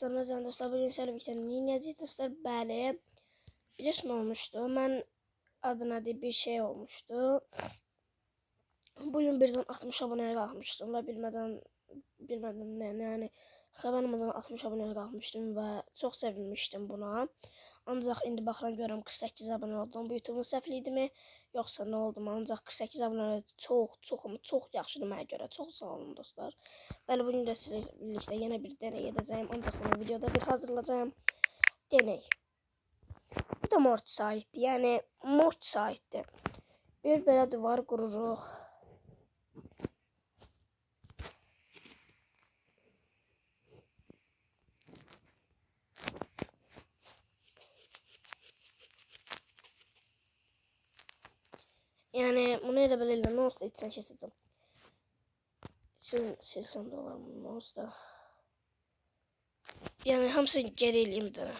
Sonra can dostlar bugün sizlerle birlikte Ninjazi dostlar. Bilirsin ne olmuştu? Ben adına diye bir şey olmuştu. Bugün birden 60 aboneye kalkmıştım ve bilmeden bilmeden yani haber olmadan 60 aboneye kalkmıştım ve çok sevinmiştim buna. Ancak indi baxıram görürəm 48 abone oldum. Bu YouTube'un səhvliyi idimi yoxsa nə oldu? Ancaq 48 abone çox, çox, çox yaxşıdır mənə görə. Çox sağ olun dostlar. Bəli, bugün də sizlə birlikdə yenə bir deney edəcəyəm. Ancaq bunu videoda bir hazırlayacağım. Deney. Bu da mort saytdır. Yəni mort saytdır. Bir belə divar qururuq. Yani bunu da böyle non-stop için şey seçim. Şimdi seçim dolar non-stop. Yani hamsın geril imdana.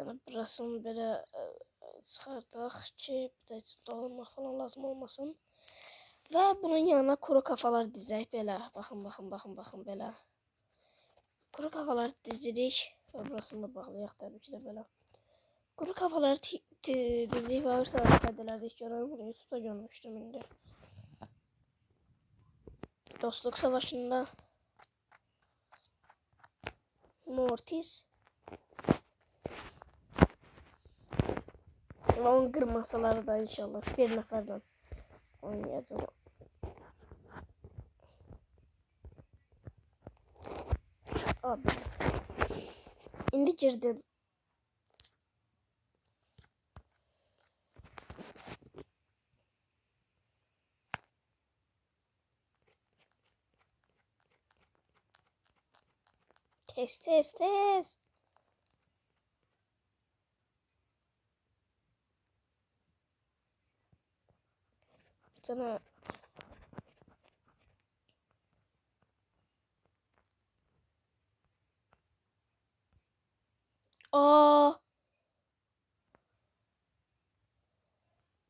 Yəni burasını belə e, e, çıxardaq ki, bir də dolmaq falan lazım olmasın. Və bunun yanına kuru kafalar dizək belə. Baxın, baxın, baxın, baxın belə. Kuru kafalar dizirik. Və burasını da bağlayaq təbii ki də belə. Kuru ti- dizirik və arsa qədələrdə görürəm. Bunu YouTube'da görmüşdüm indi. Dostluk savaşında Mortis ve onun kırmasaları da inşallah bir neferden oynayacağım. Abi. İndi girdim. Test test test. Bir Aa.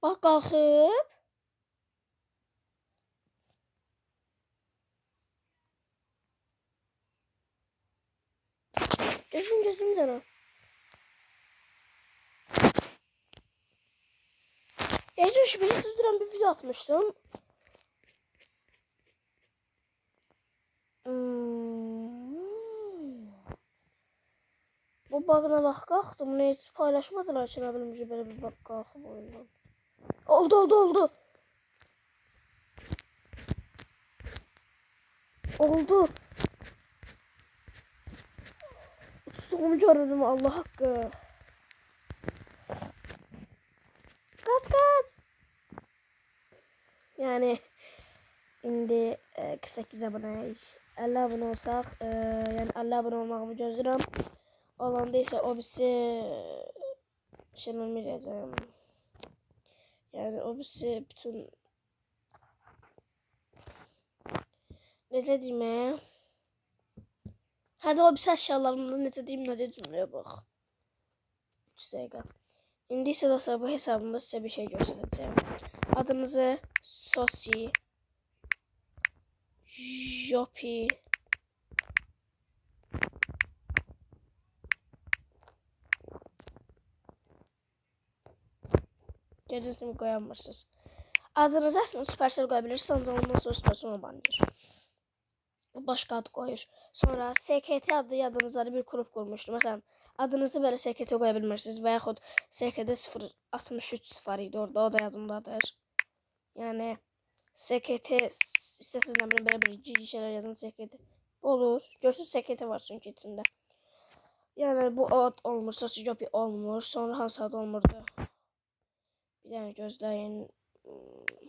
Bak kalkıp. Gözüm gözüm sana. Gece şu beni sızdıran bir füze atmıştım. Bu bağına bak kalktı. Bunu hiç paylaşmadılar. Şimdi benim böyle bir bak kalkıp oyundan. Oldu oldu oldu. Oldu. Tuttuğumu gördüm Allah hakkı. Kaç kaç. Yani indi e, 48 abone 50 abone olsaq e, yəni 50 abone olmağımı gözləyirəm alandaysa o bizi Şenol Mirezem. Yani o bizi bütün ne dediğime ya? Hadi o bizi aşağılarımda ne dediğim ne dediğime bak. İşte dakika. İndi ise dostlar bu hesabımda size bir şey göstereceğim. Adınızı Sosi Jopi Gibi koyamazsınız. Adınızı aslında Supercell koyabilirsiniz ancak ondan sonra Supercell bandır. Başka ad koyur. Sonra SKT adlı adınızda da bir grup kurmuştu. Mesela adınızı böyle SKT koyabilirsiniz veya yaxud SKT 063 0 idi orada o da yazımdadır. Yani SKT istəsiniz nə bilim belə bir cici şeyler yazın SKT olur. Görsüz SKT var çünkü içinde. Yani bu ad olmur, sosu jopi olmur. Sonra hansı ad olmurdu? Dənə gözləyin. Hmm.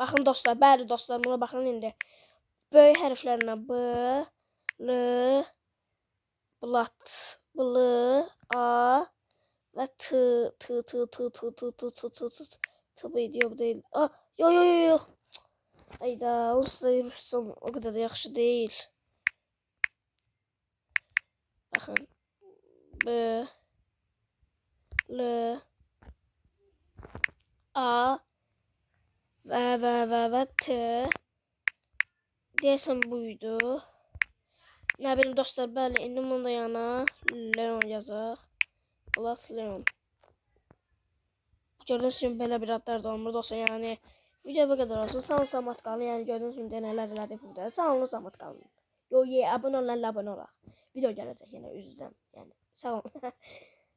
Baxın dostlar, bəli dostlar, buna baxın indi. Böyük hərflərlə B, L, blat, bl, A və T, T, T, T, T, T, T, T, T, T, T, bu idi, bu deyil. A, yo, yo, yo, yo. Ayda, onsuz da Rusçam o qədər də yaxşı deyil. Baxın. B, L, A və və və və T deyəsən buydu. Nə bilim dostlar, bəli, indi bunun da yanına Leon yazaq. Plus Leon. Gördüğünüz kimi belə bir adlar da olmur dostlar. Yəni video bu qədər olsun. Sağ olun, salamat qalın. Yəni gördüğünüz kimi denələr elədik burada. Sağ olun, salamat qalın. Yo, ye, abunə olanlar abunə olaq. Video gələcək yenə üzdən. Yəni sağ olun.